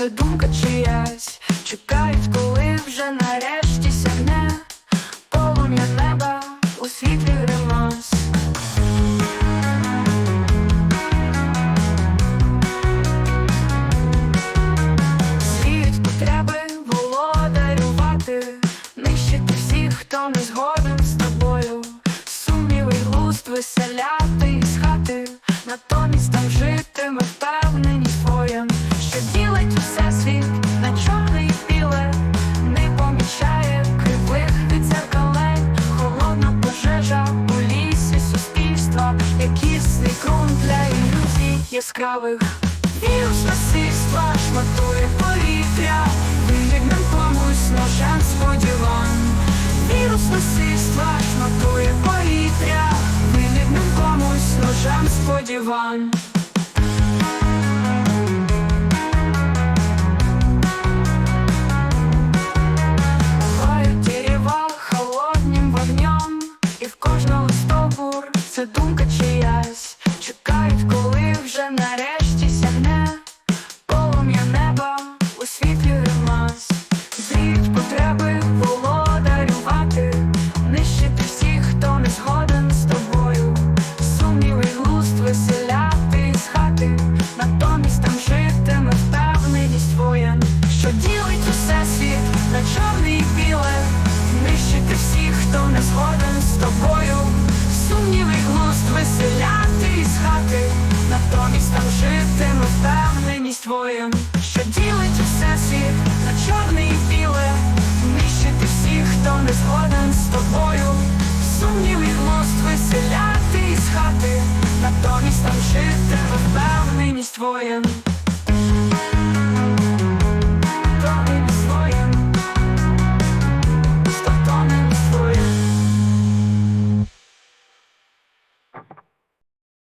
це думка чиясь, чекають, коли вже нарешті сягне полум'я неба у світлі гримас. Свіють потреби володарювати, нищити всіх, хто не згоден з тобою, сумнівий глузд веселяти з хати, натомість там жити. яскравих. Вірус насильства шматує повітря, вигідним комусь ножем сподівань, вірус насильства шматує повітря, вигідним комусь ножем сподівань. своїм, що ділить усе світ на чорне і біле, нищити всіх, хто не згоден з тобою, сумнів і мост виселяти із хати, натомість там жити впевненість воєн.